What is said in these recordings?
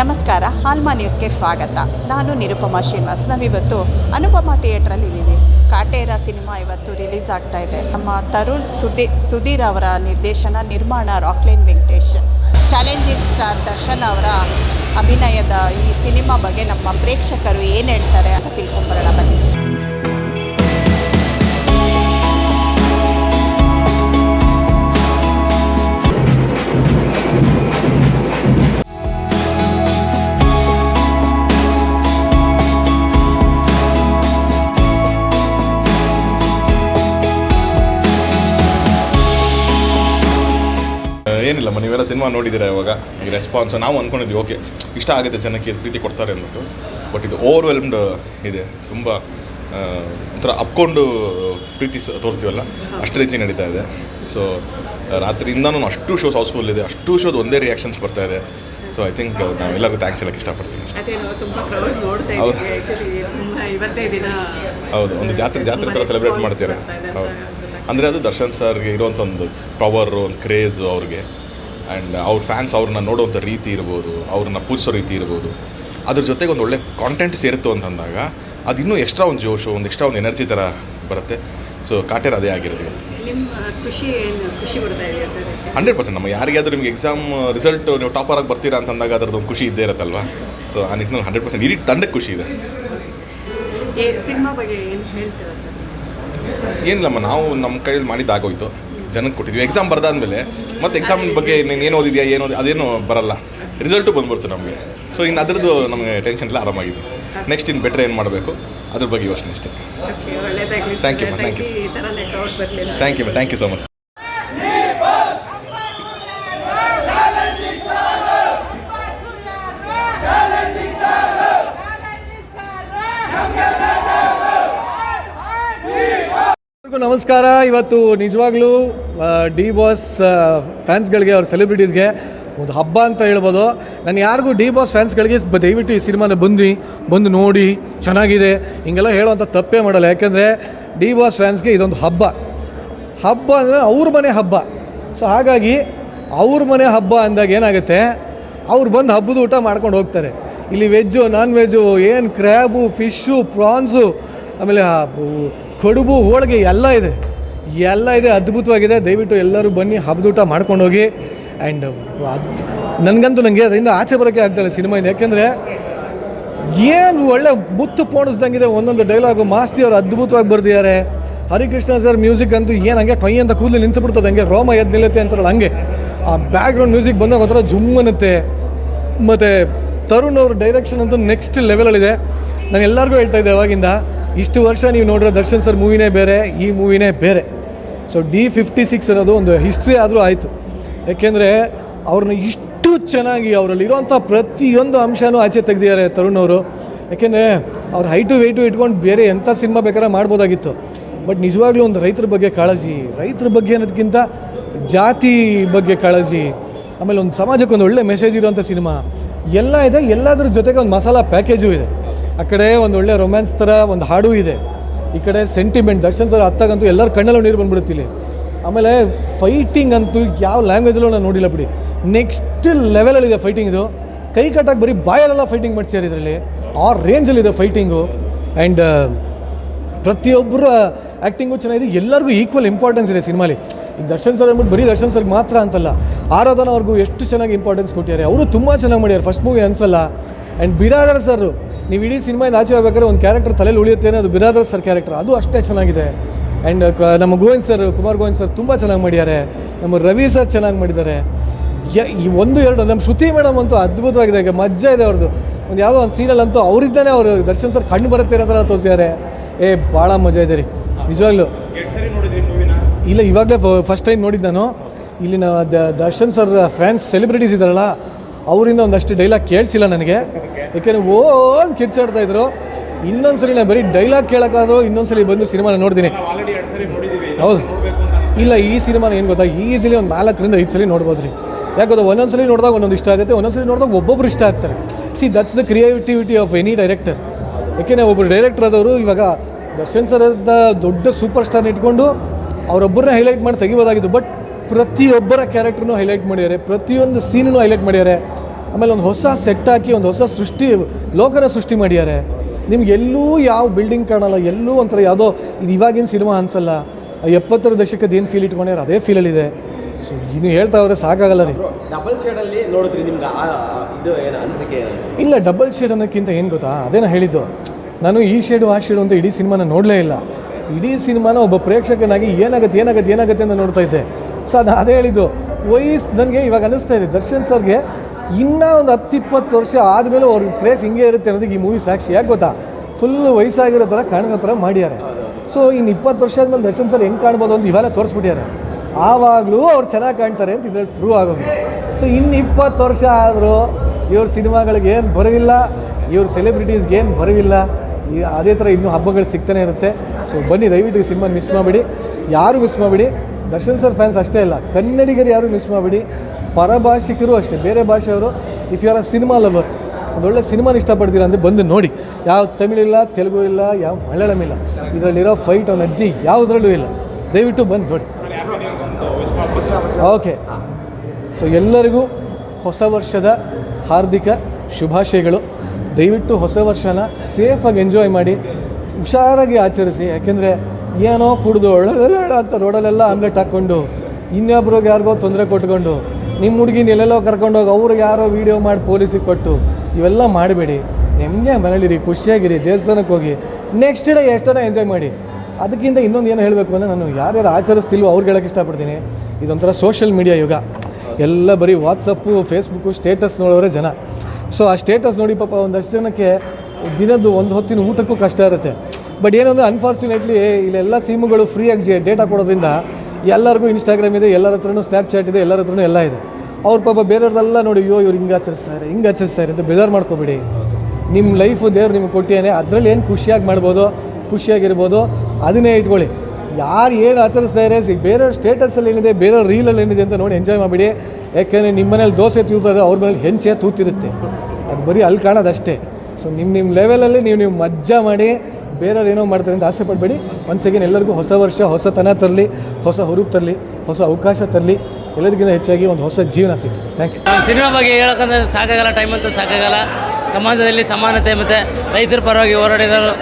ನಮಸ್ಕಾರ, ಹಾಲ್ಮಾ ನ್ಯೂಸ್ಗೆ ಸ್ವಾಗತ. ನಾನು ನಿರುಪಮಾ ಶ್ರೀನಿವಾಸ್. ನಾವಿವತ್ತು ಅನುಪಮಾ ಥಿಯೇಟ್ರಲ್ಲಿ ಇದ್ದೀವಿ. ಕಾಟೇರ ಸಿನಿಮಾ ಇವತ್ತು ರಿಲೀಸ್ ಆಗ್ತಾ ಇದೆ. ನಮ್ಮ ತರುಣ್ ಸುದ್ದಿ ಸುಧೀರ್ ಅವರ ನಿರ್ದೇಶನ ನಿರ್ಮಾಣ ರಾಕ್ಲೈನ್ ವೆಂಕಟೇಶ್. ಚಾಲೆಂಜಿಂಗ್ ಸ್ಟಾರ್ ದರ್ಶನ್ ಅವರ ಅಭಿನಯದ ಈ ಸಿನಿಮಾ ಬಗ್ಗೆ ನಮ್ಮ ಪ್ರೇಕ್ಷಕರು ಏನು ಹೇಳ್ತಾರೆ ಅಂತ ತಿಳ್ಕೊಂಬರೋಣ ಬನ್ನಿ. ನೀವೆಲ್ಲ ಸಿನಿಮಾ ನೋಡಿದ್ದೀರಾ ಇವಾಗ? ಈ ರೆಸ್ಪಾನ್ಸ್ ನಾವು ಅಂದ್ಕೊಂಡಿದ್ವಿ ಓಕೆ ಇಷ್ಟ ಆಗುತ್ತೆ ಜನಕ್ಕೆ ಇದು ಪ್ರೀತಿ ಕೊಡ್ತಾರೆ ಅಂದ್ಬಿಟ್ಟು. ಬಟ್ ಇದು ಓವರ್ವೆಲ್ಮ್ಡ್ ಇದೆ ತುಂಬ ಒಂಥರ ಅಪ್ಕೊಂಡು ಪ್ರೀತಿ ತೋರಿಸ್ತೀವಲ್ಲ? ಅಷ್ಟು ರೀತಿ ನಡೀತಾ ಇದೆ. ಸೊ ರಾತ್ರಿಯಿಂದನೂ ಅಷ್ಟು ಶೋಸ್ ಹೌಸ್ಫುಲ್ ಇದೆ ಅಷ್ಟು ಶೋದ ಒಂದೇ ರಿಯಾಕ್ಷನ್ಸ್ ಬರ್ತಾ ಇದೆ. ಸೊ ಐ ಥಿಂಕ್ ನಾವೆಲ್ಲರಿಗೂ ಥ್ಯಾಂಕ್ಸ್ ಹೇಳಕ್ಕೆ ಇಷ್ಟಪಡ್ತೀನಿ ಹೌದು. ಹೌದು ಒಂದು ಜಾತ್ರೆ ಜಾತ್ರೆ ಥರ ಸೆಲೆಬ್ರೇಟ್ ಮಾಡ್ತೀರಾ? ಹೌದು. ಅಂದರೆ ಅದು ದರ್ಶನ್ ಸರ್ಗೆ ಇರೋಂಥ ಒಂದು ಪವರು ಒಂದು ಕ್ರೇಜು ಅವ್ರಿಗೆ. ಆ್ಯಂಡ್ ಅವ್ರ ಫ್ಯಾನ್ಸ್ ಅವ್ರನ್ನ ನೋಡುವಂಥ ರೀತಿ ಇರ್ಬೋದು ಅವ್ರನ್ನ ಪೂಜಿಸೋ ರೀತಿ ಇರ್ಬೋದು. ಅದ್ರ ಜೊತೆಗೆ ಒಂದು ಒಳ್ಳೆ ಕಾಂಟೆಂಟ್ ಸೇರಿತು ಅಂತಂದಾಗ ಅದು ಇನ್ನೂ ಎಕ್ಸ್ಟ್ರಾ ಒಂದು ಜೋಶು ಒಂದು ಎಕ್ಸ್ಟ್ರಾ ಒಂದು ಎನರ್ಜಿ ಥರ ಬರುತ್ತೆ. ಸೊ ಕಾಟೇರ್ ಅದೇ ಆಗಿರೋದು ಇವತ್ತು. Hundred percent. ನಮ್ಮ ಯಾರಿಗಾದರೂ ನಿಮಗೆ ಎಕ್ಸಾಮ್ ರಿಸಲ್ಟ್ ನೀವು ಟಾಪರಾಗಿ ಬರ್ತೀರಾ ಅಂತಂದಾಗ ಅದ್ರದ್ದು ಒಂದು ಖುಷಿ ಇದ್ದೇ ಇರುತ್ತಲ್ವ? ಸೊ ಆ ನಿಟ್ಟಿನಲ್ಲಿ ಹಂಡ್ರೆಡ್ ಪರ್ಸೆಂಟ್. ಇಡೀ ತಂಡಕ್ಕೆ ಖುಷಿ ಇದೆ. ಏನಿಲ್ಲಮ್ಮ ನಾವು ನಮ್ಮ ಕೈಯಲ್ಲಿ ಮಾಡಿದ್ದಾಗೋಯ್ತು. ಜನಕ್ಕೆ ಕೊಟ್ಟಿದ್ವಿ. ಎಕ್ಸಾಮ್ ಬರ್ದಾದ್ಮೇಲೆ ಮತ್ತೆ ಎಕ್ಸಾಮ್ ಬಗ್ಗೆ ನೀನು ಏನು ಓದಿದ್ಯಾ ಏನು ಓದಿ ಅದೇನು ಬರಲ್ಲ. ರಿಸಲ್ಟು ಬಂದ್ಬಿಡ್ತು ನಮಗೆ. ಸೊ ಇನ್ನು ಅದರದ್ದು ನಮಗೆ ಟೆನ್ಷನ್ ಎಲ್ಲ ಆರಾಮಾಗಿದೆ ನೆಕ್ಸ್ಟ್ ಇನ್ನು ಬೆಟ್ರ್ ಏನು ಮಾಡಬೇಕು? ಅದ್ರ ಬಗ್ಗೆ ಯೋಚನೆ ಅಷ್ಟೇ. Okay you ma'am thank you thank you thank you so much ಎಲ್ರಿಗೂ ನಮಸ್ಕಾರ. ಇವತ್ತು ನಿಜವಾಗ್ಲೂ ಡಿ ಬಾಸ್ ಫ್ಯಾನ್ಸ್ಗಳಿಗೆ ಅವ್ರ ಸೆಲೆಬ್ರಿಟೀಸ್ಗೆ ಒಂದು ಹಬ್ಬ ಅಂತ ಹೇಳ್ಬೋದು. ನಾನು ಯಾರಿಗೂ ಡಿ ಬಾಸ್ ಫ್ಯಾನ್ಸ್ಗಳಿಗೆ ದಯವಿಟ್ಟು ಈ ಸಿನಿಮಾನ ಬಂದು ಬಂದು ನೋಡಿ, ಚೆನ್ನಾಗಿದೆ. ಹಿಂಗೆಲ್ಲ ಹೇಳುವಂಥ ತಪ್ಪೇ ಮಾಡಲ್ಲ. ಯಾಕೆಂದರೆ ಡಿ ಬಾಸ್ ಫ್ಯಾನ್ಸ್ಗೆ ಇದೊಂದು ಹಬ್ಬ. ಹಬ್ಬ ಅಂದರೆ ಅವ್ರ ಮನೆ ಹಬ್ಬ. ಸೊ ಹಾಗಾಗಿ ಅವ್ರ ಮನೆ ಹಬ್ಬ ಅಂದಾಗ ಏನಾಗುತ್ತೆ? ಅವ್ರು ಬಂದು ಹಬ್ಬದ ಊಟ ಮಾಡ್ಕೊಂಡು ಹೋಗ್ತಾರೆ. ಇಲ್ಲಿ ವೆಜ್ಜು, ನಾನ್ ವೆಜ್ಜು, ಏನು ಕ್ರ್ಯಾಬು, ಫಿಶ್ಶು, ಪ್ರಾನ್ಸು, ಆಮೇಲೆ ಕಡುಬು ಹೋಳಿಗೆ ಎಲ್ಲ ಇದೆ. ಎಲ್ಲ ಇದೆ, ಅದ್ಭುತವಾಗಿದೆ. ದಯವಿಟ್ಟು ಎಲ್ಲರೂ ಬನ್ನಿ, ಹಬ್ಬದೂಟ ಮಾಡ್ಕೊಂಡು ಹೋಗಿ ಆ್ಯಂಡ್ ನನಗಂತೂ ನನಗೆ ಅದರಿಂದ ಆಚೆ ಬರೋಕ್ಕೆ ಆಗ್ತಾಯಿಲ್ಲ ಸಿನಿಮಾಯಿಂದ ಯಾಕೆಂದರೆ ಏನು ಒಳ್ಳೆ ಮುತ್ತು ಪೋಣಿಸ್ದಂಗಿದೆ, ಒಂದೊಂದು ಡೈಲಾಗು ಮಾಸ್ತಿ ಅವರು ಅದ್ಭುತವಾಗಿ ಬರ್ದಿದ್ದಾರೆ. ಹರಿಕೃಷ್ಣ ಸರ್ ಮ್ಯೂಸಿಕ್ ಅಂತೂ ಏನು ಹಂಗೆ ಕೈ ಅಂತ ಕೂದಲು ನಿಂತು ಬಿಡ್ತದೆ ಹಂಗೆ ರೋಮ ಎದ್ದು ನಿಲ್ಲುತ್ತೆ ಅಂತಾರಲ್ಲ ಹಂಗೆ. ಆ ಬ್ಯಾಕ್ಗ್ರೌಂಡ್ ಮ್ಯೂಸಿಕ್ ಬಂದಾಗ ಒಂಥರ ಜುಮ್ ಅನ್ನುತ್ತೆ. ಮತ್ತು ತರುಣ್ ಅವ್ರ ಡೈರೆಕ್ಷನ್ ಅಂತೂ ನೆಕ್ಸ್ಟ್ ಲೆವೆಲಲ್ಲಿದೆ ನಾನು ಎಲ್ಲರಿಗೂ ಹೇಳ್ತಾ ಇದ್ದೆ ಅವಾಗಿಂದ. ಇಷ್ಟು ವರ್ಷ ನೀವು ನೋಡಿರೋ ದರ್ಶನ್ ಸರ್ ಮೂವಿನೇ ಬೇರೆ, ಈ ಮೂವಿನೇ ಬೇರೆ. ಸೊ ಡಿ ಫಿಫ್ಟಿ ಸಿಕ್ಸ್ ಅನ್ನೋದು ಒಂದು ಹಿಸ್ಟ್ರಿ ಆದರೂ ಆಯಿತು. ಯಾಕೆಂದರೆ ಅವ್ರನ್ನ ಇಷ್ಟು ಚೆನ್ನಾಗಿ ಅವರಲ್ಲಿರುವಂಥ ಪ್ರತಿಯೊಂದು ಅಂಶನೂ ಆಚೆ ತೆಗೆದಿದ್ದಾರೆ ತರುಣ್ ಅವರು ಯಾಕೆಂದರೆ ಅವ್ರ ಹೈಟು ವೆಯ್ಟು ಇಟ್ಕೊಂಡು ಬೇರೆ ಎಂಥ ಸಿನಿಮಾ ಬೇಕಾದ್ರೆ ಮಾಡ್ಬೋದಾಗಿತ್ತು. ಬಟ್ ನಿಜವಾಗ್ಲೂ ಒಂದು ರೈತರ ಬಗ್ಗೆ ಕಾಳಜಿ, ರೈತರ ಬಗ್ಗೆ ಅನ್ನೋದಕ್ಕಿಂತ ಜಾತಿ ಬಗ್ಗೆ ಕಾಳಜಿ, ಆಮೇಲೆ ಒಂದು ಸಮಾಜಕ್ಕೆ ಒಂದು ಒಳ್ಳೆ ಮೆಸೇಜ್ ಇರುವಂಥ ಸಿನಿಮಾ, ಎಲ್ಲ ಇದೆ. ಎಲ್ಲದರ ಜೊತೆಗೆ ಒಂದು ಮಸಾಲ ಪ್ಯಾಕೇಜು ಇದೆ. ಆ ಕಡೆ ಒಂದು ಒಳ್ಳೆ ರೊಮ್ಯಾನ್ಸ್ ಥರ ಒಂದು ಹಾಡು ಇದೆ. ಈ ಕಡೆ ಸೆಂಟಿಮೆಂಟ್ ದರ್ಶನ್ ಸರ್ ಹತ್ತಾಗಂತೂ ಎಲ್ಲರ ಕಣ್ಣಲ್ಲೂ ನೀರು ಬಂದ್ಬಿಡುತ್ತೆ ಇಲ್ಲಿ. ಆಮೇಲೆ ಫೈಟಿಂಗ್ ಅಂತೂ ಯಾವ ಲ್ಯಾಂಗ್ವೇಜಲ್ಲೂ ನಾನು ನೋಡಿಲ್ಲ ಬಿಡಿ. ನೆಕ್ಸ್ಟ್ ಲೆವೆಲಲ್ಲಿದೆ ಫೈಟಿಂಗ್ ಇದು ಕೈ ಕಟ್ಟಾಗಿ ಬರೀ ಬಾಯಲ್ಲೆಲ್ಲ ಫೈಟಿಂಗ್ ಮಾಡ್ಸ್ಯಾರ ಇದರಲ್ಲಿ. ಆ ರೇಂಜಲ್ಲಿದೆ ಫೈಟಿಂಗು ಆ್ಯಂಡ್ ಪ್ರತಿಯೊಬ್ಬರ ಆ್ಯಕ್ಟಿಂಗು ಚೆನ್ನಾಗಿದೆ. ಎಲ್ಲರಿಗೂ ಈಕ್ವಲ್ ಇಂಪಾರ್ಟೆನ್ಸ್ ಇದೆ ಸಿನಿಮಾಲಿ. ಈಗ ದರ್ಶನ್ ಸರ್ ಅಂದ್ಬಿಟ್ಟು ಬರೀ ದರ್ಶನ್ ಸರ್ಗೆ ಮಾತ್ರ ಅಂತಲ್ಲ. ಆರಾಧನ ಅವ್ರಿಗೂ ಎಷ್ಟು ಚೆನ್ನಾಗಿ ಇಂಪಾರ್ಟೆನ್ಸ್ ಕೊಟ್ಟಿದ್ದಾರೆ. ಅವರು ತುಂಬ ಚೆನ್ನಾಗಿ ಮಾಡ್ಯಾರ. ಫಸ್ಟ್ ಮೂವಿ ಅನ್ಸಲ್ಲ. ಆ್ಯಂಡ್ ಬಿರಾದರ್ ಸರ್ ನೀವು ಇಡೀ ಸಿನಿಮಾಯಿಂದ ಆಚೆ ಹೋಗ್ಬೇಕಾದ್ರೆ ಒಂದು ಕ್ಯಾರೆಕ್ಟರ್ ತಲೆಯಲ್ಲಿ ಉಳಿಯುತ್ತೇನೆ, ಅದು ಬಿರಾದರ್ ಸರ್ ಕ್ಯಾರೆಕ್ಟರ್ ಅದು ಅಷ್ಟೇ ಚೆನ್ನಾಗಿದೆ. ಆ್ಯಂಡ್ ನಮ್ಮ ಗೋವಿಂದ್ ಸರ್ ಕುಮಾರ್ ಗೋವಿಂದ್ ಸರ್ ತುಂಬ ಚೆನ್ನಾಗಿ ಮಾಡಿದ್ದಾರೆ. ನಮ್ಮ ರವಿ ಸರ್ ಚೆನ್ನಾಗಿ ಮಾಡಿದ್ದಾರೆ. ಈ ಒಂದು ಎರಡು, ನಮ್ಮ ಶ್ರುತಿ ಮೇಡಮ್ ಅಂತೂ ಅದ್ಭುತವಾಗಿದೆ. ಈಗ ಮಜ್ಜಾ ಇದೆ ಅವ್ರದ್ದು. ಒಂದು ಯಾವುದೋ ಒಂದು ಸೀರಿಯಲ್ ಅಂತೂ ಅವರಿದ್ದಾನೆ ಅವರು. ದರ್ಶನ್ ಸರ್ ಕಣ್ಣು ಬರುತ್ತೆ ಥರ ತೋರಿಸಿದ್ದಾರೆ. ಏ ಭಾಳ ಮಜಾ ಇದೆ ರೀ. ನಿಜವಾಗ್ಲೂ. ಇಲ್ಲ, ಇವಾಗಲೇ ಫಸ್ಟ್ ಟೈಮ್ ನೋಡಿದ್ದು ನಾನು. ಇಲ್ಲಿನ ದರ್ಶನ್ ಸರ್ ಫ್ಯಾನ್ಸ್ ಸೆಲೆಬ್ರಿಟೀಸ್ ಇದ್ದಾರಲ್ಲ, ಅವರಿಂದ ಒಂದಷ್ಟು ಡೈಲಾಗ್ ಕೇಳಿಸಿಲ್ಲ ನನಗೆ. ಯಾಕೆಂದರೆ ಓ ಅಂತ ಕಿರ್ಚಾಡ್ತಾ ಇದ್ರು. ಇನ್ನೊಂದ್ಸರಿ ನಾನು ಬರೀ ಡೈಲಾಗ್ ಕೇಳೋಕ್ಕಾದ್ರೂ ಇನ್ನೊಂದ್ಸಲಿ ಬಂದು ಸಿನಿಮಾನ ನೋಡ್ತೀನಿ. ಹೌದು. ಇಲ್ಲ ಈ ಸಿನಿಮಾನ ಏನು ಗೊತ್ತಾ? ಈಸಿಲಿ ಒಂದು ನಾಲ್ಕರಿಂದ ಐದು ಸಲ ನೋಡ್ಬೋದು ರೀ ಯಾಕೆ ಗೊತ್ತಾ? ಒಂದೊಂದ್ಸಲಿ ನೋಡಿದಾಗ ಒಂದೊಂದು ಇಷ್ಟ ಆಗುತ್ತೆ ಒಂದೊಂದ್ಸಲಿ ನೋಡಿದಾಗ ಒಬ್ಬೊಬ್ರು ಇಷ್ಟ ಆಗ್ತಾರೆ. See that's the creativity of any director ಯಾಕೆಂದರೆ ಒಬ್ಬರು ಡೈರೆಕ್ಟರ್ ಆದವರು ಇವಾಗ ದರ್ಶನ್ ಸರ್ ಅಂತ ದೊಡ್ಡ ಸೂಪರ್ ಸ್ಟಾರ್ ಇಟ್ಕೊಂಡು ಅವರೊಬ್ಬರನ್ನ ಹೈಲೈಟ್ ಮಾಡಿ ತೆಗಿಬೋದಾಗಿತ್ತು. ಬಟ್ ಪ್ರತಿಯೊಬ್ಬರ ಕ್ಯಾರೆಕ್ಟ್ರನ್ನೂ ಹೈಲೈಟ್ ಮಾಡಿದ್ದಾರೆ ಪ್ರತಿಯೊಂದು ಸೀನನ್ನು ಹೈಲೈಟ್ ಮಾಡಿದ್ದಾರೆ. ಆಮೇಲೆ ಒಂದು ಹೊಸ ಸೆಟ್ ಹಾಕಿ ಒಂದು ಹೊಸ ಸೃಷ್ಟಿ ಲೋಕನ ಸೃಷ್ಟಿ ಮಾಡ್ಯಾರೆ ನಿಮ್ಗೆ ಎಲ್ಲೂ ಯಾವ ಬಿಲ್ಡಿಂಗ್ ಕಾಣಲ್ಲ ಎಲ್ಲೂ ಒಂಥರ ಯಾವುದೋ ಇದು ಇವಾಗಿನ ಸಿನಿಮಾ ಅನ್ಸಲ್ಲ. ಎಪ್ಪತ್ತರ ದಶಕದ ಏನು ಫೀಲ್ ಇಟ್ಕೊಂಡ್ಯಾರ ಅದೇ ಫೀಲಲ್ಲಿದೆ ಸೊ ಇನ್ನು ಹೇಳ್ತಾ ಹೋದ್ರೆ ಸಾಕಾಗಲ್ಲ ರೀ. ಡಬಲ್ ಶೇಡಲ್ಲಿ ನೋಡಿದ್ರಿ ನಿಮ್ಗೆ ಇದು ಏನು ಅನಿಸಿಕೆ ಇಲ್ಲ ಡಬಲ್ ಶೇಡ್ ಅನ್ನೋಕ್ಕಿಂತ ಏನು ಗೊತ್ತಾ? ಅದೇನ ಹೇಳಿದ್ದು. ನಾನು ಈ ಶೇಡು ಆ ಶೇಡು ಅಂತ ಇಡೀ ಸಿನಿಮಾನ ನೋಡಲೇ ಇಲ್ಲ. ಇಡೀ ಸಿನಿಮಾನ ಒಬ್ಬ ಪ್ರೇಕ್ಷಕನಾಗಿ ಏನಾಗುತ್ತೆ ಏನಾಗುತ್ತೆ ಏನಾಗುತ್ತೆ ಅಂತ ನೋಡ್ತಾ ಇದ್ದೆ. ಸೊ ಅದು ಅದೇ ಹೇಳಿದ್ದು. ವಯಸ್ಸು ನನಗೆ ಇವಾಗ ಅನ್ನಿಸ್ತಾ ಇದೆ. ದರ್ಶನ್ ಸರ್ಗೆ ಇನ್ನೂ ಒಂದು ಹತ್ತು ಇಪ್ಪತ್ತು ವರ್ಷ ಆದಮೇಲೆ ಅವ್ರ ಕ್ರೇಸ್ ಹಿಂಗೆ ಇರುತ್ತೆ ಅನ್ನೋದಕ್ಕೆ ಈ ಮೂವಿ ಸಾಕ್ಷಿ. ಯಾಕೆ ಗೊತ್ತಾ? ಫುಲ್ಲು ವಯಸ್ಸಾಗಿರೋ ಥರ ಕಾಣೋ ಥರ ಮಾಡ್ಯಾರೆ. ಸೊ ಇನ್ನು ಇಪ್ಪತ್ತು ವರ್ಷ ಆದಮೇಲೆ ದರ್ಶನ್ ಸರ್ ಹೆಂಗೆ ಕಾಣ್ಬೋದು ಅಂತ ಇವೆಲ್ಲ ತೋರಿಸ್ಬಿಟ್ಟಿದ್ದಾರೆ ಆವಾಗಲೂ ಅವ್ರು ಚೆನ್ನಾಗಿ ಕಾಣ್ತಾರೆ ಅಂತ ಇದ್ರಲ್ಲಿ ಪ್ರೂವ್ ಆಗೋದು. ಸೊ ಇನ್ನು ಇಪ್ಪತ್ತು ವರ್ಷ ಆದರೂ ಇವ್ರ ಸಿನಿಮಾಗಳಿಗೆ ಏನು ಬರವಿಲ್ಲ, ಇವ್ರ ಸೆಲೆಬ್ರಿಟೀಸ್ಗೆ ಏನು ಬರವಿಲ್ಲ ಅದೇ ಥರ ಇನ್ನೂ ಹಬ್ಬಗಳು ಸಿಗ್ತಾನೆ ಇರುತ್ತೆ. ಸೊ ಬನ್ನಿ, ದಯವಿಟ್ಟು ಸಿನಿಮಾ ಮಿಸ್ ಮಾಡಿಬಿಡಿ. ಯಾರು ಮಿಸ್ ಮಾಡಿಬಿಡಿ? ದರ್ಶನ್ ಸರ್ ಫ್ಯಾನ್ಸ್ ಅಷ್ಟೇ ಇಲ್ಲ. ಕನ್ನಡಿಗರು ಯಾರು ಮಿಸ್ ಮಾಡಬೇಡಿ. ಪರಭಾಷಿಕರು ಅಷ್ಟೇ. ಬೇರೆ ಭಾಷೆಯವರು if you are a cinema lover ಒಂದೊಳ್ಳೆ ಸಿನಿಮಾನ ಇಷ್ಟಪಡ್ತೀರ ಅಂದರೆ ಬಂದು ನೋಡಿ. ಯಾವ ತಮಿಳಿಲ್ಲ ತೆಲುಗು ಇಲ್ಲ, ಯಾವ ಮಲಯಾಳಂ ಇಲ್ಲ. ಇದರಲ್ಲಿರೋ ಫೈಟ್ ಅವನ ಅಜ್ಜಿ ಯಾವುದರಲ್ಲೂ ಇಲ್ಲ. ದಯವಿಟ್ಟು ಬಂದು ನೋಡಿ. ಓಕೆ ಸೊ ಎಲ್ಲರಿಗೂ ಹೊಸ ವರ್ಷದ ಹಾರ್ದಿಕ ಶುಭಾಶಯಗಳು. ದಯವಿಟ್ಟು ಹೊಸ ವರ್ಷನ ಸೇಫಾಗಿ ಎಂಜಾಯ್ ಮಾಡಿ. ಹುಷಾರಾಗಿ ಆಚರಿಸಿ. ಯಾಕೆಂದರೆ ಏನೋ ಕುಡಿದು ಒಳ್ಳೆ ಅಂತ ರೋಡಲ್ಲೆಲ್ಲ ಆಮ್ಲೆಟ್ ಹಾಕ್ಕೊಂಡು ಇನ್ನೊಬ್ರಿಗೆ ಯಾರಿಗೋ ತೊಂದರೆ ಕೊಟ್ಕೊಂಡು ನಿಮ್ಮ ಹುಡುಗಿನ ಎಲ್ಲೆಲ್ಲೋ ಕರ್ಕೊಂಡೋಗಿ ಅವ್ರಿಗೆ ಯಾರೋ ವೀಡಿಯೋ ಮಾಡಿ ಪೊಲೀಸಿಗೆ ಕೊಟ್ಟು ಇವೆಲ್ಲ ಮಾಡಬೇಡಿ. ನಿಮಗೆ ಮನೇಲಿರಿ, ಖುಷಿಯಾಗಿರಿ, ದೇವಸ್ಥಾನಕ್ಕೆ ಹೋಗಿ. ನೆಕ್ಸ್ಟ್ ಡೇ ಎಷ್ಟೋ ಎಂಜಾಯ್ ಮಾಡಿ. ಅದಕ್ಕಿಂತ ಇನ್ನೊಂದು ಏನು ಹೇಳಬೇಕು ಅಂದರೆ ನಾನು ಯಾರ್ಯಾರು ಆಚರಿಸ್ತಿಲ್ವೋ ಅವ್ರಿಗೆ ಹೇಳೋಕ್ಕೆ ಇಷ್ಟಪಡ್ತೀನಿ. ಇದೊಂಥರ ಸೋಷಿಯಲ್ ಮೀಡಿಯಾ ಯುಗ. ಎಲ್ಲ ಬರೀ ವಾಟ್ಸಪ್ಪು ಫೇಸ್ಬುಕ್ಕು ಸ್ಟೇಟಸ್ ನೋಡೋರೆ ಜನ. ಸೊ ಆ ಸ್ಟೇಟಸ್ ನೋಡಿ ಪಾಪ ಒಂದಷ್ಟು ಜನಕ್ಕೆ ದಿನದ್ದು ಒಂದು ಹೊತ್ತಿನ ಊಟಕ್ಕೂ ಕಷ್ಟ ಇರುತ್ತೆ. ಬಟ್ ಏನಂದರೆ ಅನ್ಫಾರ್ಚುನೇಟ್ಲಿ ಇಲ್ಲೆಲ್ಲ ಸಿಮ್ಗಳು ಫ್ರೀಯಾಗಿ ಡೇಟಾ ಕೊಡೋದ್ರಿಂದ ಎಲ್ಲರಿಗೂ ಇನ್ಸ್ಟಾಗ್ರಾಮ್ ಇದೆ, ಎಲ್ಲರ ಹತ್ರನೂ ಸ್ನ್ಯಾಪ್ಚಾಟ್ ಇದೆ, ಎಲ್ಲರ ಹತ್ರನೂ ಎಲ್ಲ ಇದೆ. ಅವ್ರ ಪಾಪ ಬೇರೆಯವ್ರದೆಲ್ಲ ನೋಡಿ, ಅಯ್ಯೋ, ಇವ್ರು ಹಿಂಗೆ ಆಚರಿಸ್ತಾರೆ ಹಿಂಗೆ ಆಚರಿಸ್ತಾರೆ ಅಂತ ಬೇಜಾರು ಮಾಡ್ಕೋಬೇಡಿ. ನಿಮ್ಮ ಲೈಫು ದೇವ್ರು ನಿಮ್ಗೆ ಕೊಟ್ಟಿಯಾನೆ ಅದರಲ್ಲಿ ಏನು ಖುಷಿಯಾಗಿ ಮಾಡ್ಬೋದು, ಖುಷಿಯಾಗಿರ್ಬೋದು, ಅದನ್ನೇ ಇಟ್ಕೊಳ್ಳಿ. ಯಾರು ಏನು ಆಚರಿಸ್ತಾ ಇದ್ದಾರೆ ಸಿ, ಬೇರೆಯವ್ರ ಸ್ಟೇಟಸಲ್ಲಿ ಏನಿದೆ, ಬೇರೆಯವ್ರ ರೀಲಲ್ಲಿ ಏನಿದೆ ಅಂತ ನೋಡಿ ಎಂಜಾಯ್ ಮಾಡಿಬಿಡಿ. ಯಾಕೆಂದರೆ ನಿಮ್ಮ ಮನೇಲಿ ದೋಸೆ ತೂತಾರೆ, ಅವ್ರ ಮೇಲೆ ಹೆಂಚೆ ತೂತಿರುತ್ತೆ. ಅದು ಬರೀ ಅಲ್ಲಿ ಕಾಣೋದಷ್ಟೇ. ಸೊ ನಿಮ್ಮ ನಿಮ್ಮ ಲೆವೆಲಲ್ಲಿ ನೀವು ನೀವು ಮಜ್ಜಾ ಮಾಡಿ ಬೇರೆಯವ್ರು ಏನೋ ಮಾಡ್ತಾರೆ ಅಂತ ಆಸೆ ಪಡಬೇಡಿ. ಒನ್ಸ್ ಎಲ್ಲರಿಗೂ ಹೊಸ ವರ್ಷ ಹೊಸತನ ತರಲಿ, ಹೊಸ ಹುರುಪು ತರಲಿ, ಹೊಸ ಅವಕಾಶ ತರಲಿ. ಎಲ್ಲರಿಗಿಂತ ಹೆಚ್ಚಾಗಿ ಒಂದು ಹೊಸ ಜೀವನ ಸಿಕ್ತು ಥ್ಯಾಂಕ್ ಯು ಸಿನಿಮಾ ಬಗ್ಗೆ ಹೇಳೋಕ್ಕಂದ್ರೆ ಸಾಕಾಗಲ್ಲ ಟೈಮ್ ಅಂತೂ ಸಾಕಾಗಲ್ಲ. ಸಮಾಜದಲ್ಲಿ ಸಮಾನತೆ ಮತ್ತು ರೈತರ ಪರವಾಗಿ ಹೋರಾಡಿದರು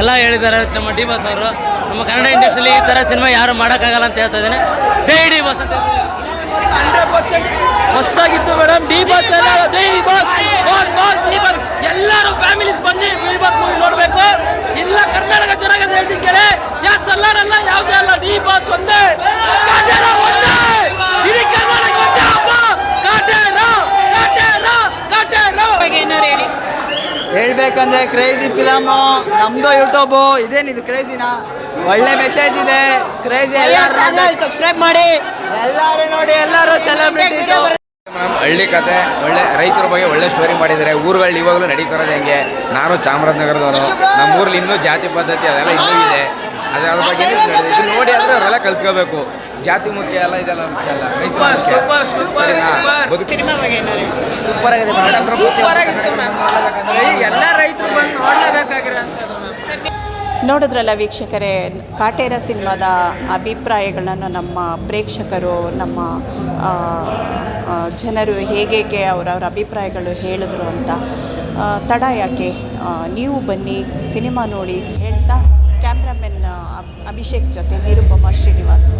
ಎಲ್ಲ ಹೇಳಿದ್ದಾರೆ. ನಮ್ಮ ಡಿ ಬಾಸ್ ಅವರು. ನಮ್ಮ ಕನ್ನಡ ಇಂಡಸ್ಟ್ರಿಯಲ್ಲಿ ಈ ಥರ ಸಿನಿಮಾ ಯಾರು ಮಾಡೋಕ್ಕಾಗಲ್ಲ ಅಂತ ಹೇಳ್ತಾ ಇದ್ದೀನಿ. ಜೈ ಡಿ ಬಾಸ್ ಅಂತ ಹಂಡ್ರೆಡ್ ಪರ್ಸೆಂಟ್ ಮಸ್ತಾಗಿತ್ತು ಮೇಡಮ್ ಡಿ ಬಾಸ್ ಎಲ್ಲ D boss boss boss D boss ಎಲ್ಲರೂ ಫ್ಯಾಮಿಲೀಸ್ ಬಂದು ಡಿ ಬಾಸ್ ಮೂವಿ ನೋಡಬೇಕು. ಇಲ್ಲ ಕರ್ನಾಟಕ ಚೆನ್ನಾಗಿದೆ ಹೇಳ್ತೀನಿ ಕೇಳಿ. ಯಾಸ್ ಎಲ್ಲರಲ್ಲ ಯಾವುದೇ ಅಲ್ಲ ಡಿ ಬಾಸ್ ಒಂದೇ. ಕಾಟೇರ ಒಂದೇ. ಇಡೀ ಕರ್ನಾಟಕ ಒಂದೇ ಹಬ್ಬ. ಕಾಟೇರ ಕಾಟೇರ ಕಾಟೇರ. ಹೇಳ್ಬೇಕಂದ್ರೆ ಕ್ರೇಜಿ ಫಿಲಮು ನಮ್ದು ಯೂಟ್ಯೂಬು ಇದೇನಿದು ಕ್ರೇಜಿನ ಒಳ್ಳೆ ಮೆಸೇಜ್ ಇದೆ. ಕ್ರೇಜಿ ಎಲ್ಲರೂ ಸಬ್ಸ್ಕ್ರೈಬ್ ಮಾಡಿ. ಎಲ್ಲರೂ ನೋಡಿ ಎಲ್ಲರೂ ಸೆಲೆಬ್ರಿಟೀಸ್ ಹಳ್ಳಿ ಕತೆ ಒಳ್ಳೆ ರೈತರ ಬಗ್ಗೆ ಒಳ್ಳೆ ಸ್ಟೋರಿ ಮಾಡಿದ್ದಾರೆ. ಊರುಗಳು ಇವಾಗಲೂ ನಡೀತಿರೋದು ಹೆಂಗೆ? ನಾನು ಚಾಮರಾಜನಗರದವರು ನಮ್ಮ ಊರಲ್ಲಿ ಇನ್ನೂ ಜಾತಿ ಪದ್ಧತಿ ಅದೆಲ್ಲ ಇನ್ನೂ ಇದೆ. ಅದ್ರ ಅದ್ರ ಬಗ್ಗೆ ಇದು ನೋಡಿ ಅಂದರೆ ಅವರೆಲ್ಲ ಕಲ್ತ್ಕೋಬೇಕು. ಜಾತಿ ಮುಖ್ಯ ಎಲ್ಲ ಇದೆಲ್ಲ ಸೂಪರ್ ಆಗಿದೆ ಸೂಪರ್ ಆಗಿತ್ತು ಎಲ್ಲ ರೈತರು ಬಂದು ನೋಡ್ಲೇಬೇಕಾಗಿರೋಂಥದ್ದು. ನೋಡಿದ್ರಲ್ಲ ವೀಕ್ಷಕರೇ, ಕಾಟೇರ ಸಿನಿಮಾದ ಅಭಿಪ್ರಾಯಗಳನ್ನು ನಮ್ಮ ಪ್ರೇಕ್ಷಕರು, ನಮ್ಮ ಜನರು ಹೇಗೆ ಅವರವ್ರ ಅಭಿಪ್ರಾಯಗಳು ಹೇಳಿದ್ರು ಅಂತ ತಡ ಯಾಕೆ? ನೀವು ಬನ್ನಿ ಸಿನಿಮಾ ನೋಡಿ ಹೇಳ್ತಾ ಕ್ಯಾಮ್ರಾಮೆನ್ ಅಭಿಷೇಕ್ ಜೊತೆ ನಿರುಪಮ ಶ್ರೀನಿವಾಸ್.